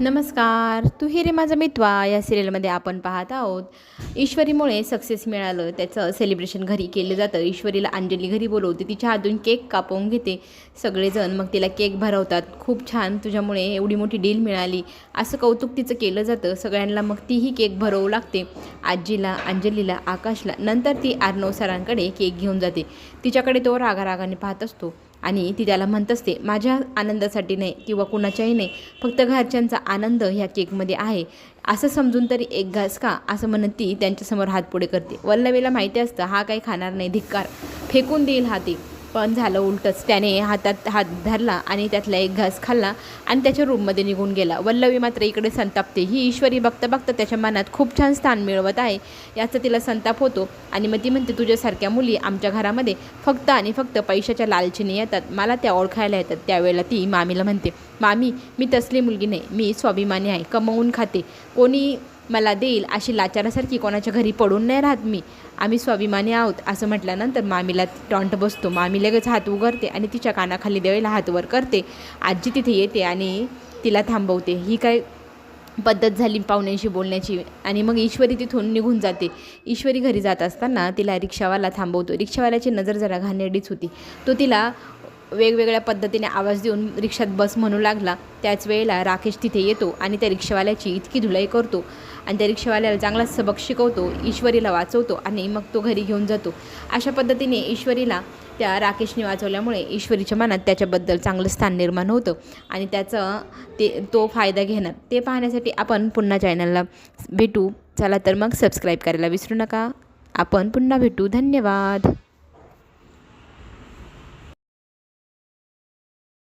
नमस्कार. तू हे रे माझा मित्वा. या सिरियलमध्ये आपण पाहत आहोत. ईश्वरीमुळे सक्सेस मिळालं. त्याचं सेलिब्रेशन घरी केलं जातं. ईश्वरीला अंजली घरी बोलवते. तिच्या हातून केक कापवून घेते. सगळेजण मग तिला केक भरवतात. खूप छान तुझ्यामुळे एवढी मोठी डील मिळाली. असं कौतुक तिचं केलं जातं. सगळ्यांना मग तीही केक भरवू लागते. आजीला अंजलीला आकाशला नंतर ती आर्नव सरांकडे केक घेऊन जाते. तिच्याकडे तो रागारागाने पाहत असतो. आणि ती त्याला म्हणत असते माझ्या आनंदासाठी नाही किंवा कुणाच्याही नाही फक्त घरच्यांचा आनंद ह्या केकमध्ये आहे. असं समजून तरी एक घास का असं म्हणत ती त्यांच्यासमोर हात पुढे करते. वल्लवीला माहिती असतं हा काही खाणार नाही धिक्कार. फेकून देईल हा ते. पण झालं उलटंच. त्याने हातात हात धरला आणि त्यातला एक घास खाल्ला आणि त्याच्या रूममध्ये निघून गेला. वल्लवी मात्र इकडे संतापते. ही ईश्वरी बघता बघता त्याच्या मनात खूप छान स्थान मिळवत आहे याचा तिला संताप होतो. आणि मग ती म्हणते तुझ्यासारख्या मुली आमच्या घरामध्ये फक्त आणि फक्त पैशाच्या लालचीने येतात. मला त्या ओळखायला येतात. त्यावेळेला ती मामीला म्हणते मामी मी तसली मुलगी नाही. मी स्वाभिमानी आहे. कमवून खाते. कोणी मला देईल अशी लाचारासारखी कोणाच्या घरी पडून नाही राहत मी. आम्ही स्वाभिमानी आहोत असं म्हटल्यानंतर मामीला टॉन्ट बसतो. मामी लगेच हात उघडते आणि तिच्या कानाखाली देवायला हात वर करते. आजी तिथे येते आणि तिला थांबवते. ही काय पद्धत झाली पाहुण्यांशी बोलण्याची? आणि मग ईश्वरी तिथून निघून जाते. ईश्वरी घरी जात असताना तिला रिक्षावाला थांबवतो. रिक्षावाल्याची नजर जरा घाणेरडीच होती. तो तिला वेगवेगळ्या पद्धतीने आवाज देऊन रिक्षात बस म्हणू लागला. त्याच वेळेला राकेश तिथे येतो आणि त्या रिक्षावाल्याची इतकी धुलाई करतो. आणि त्या रिक्षावाल्याला चांगला सबक शिकवतो ईश्वरीला वाचवतो आणि मग तो घरी घेऊन जातो. अशा पद्धतीने ईश्वरीला त्या राकेशने वाचवल्यामुळे ईश्वरीच्या मनात त्याच्याबद्दल चांगलं स्थान निर्माण होतं आणि त्याचं ते तो फायदा घेणार. ते पाहण्यासाठी आपण पुन्हा चॅनलला भेटू. चला तर मग सबस्क्राईब करायला विसरू नका. आपण पुन्हा भेटू. धन्यवाद.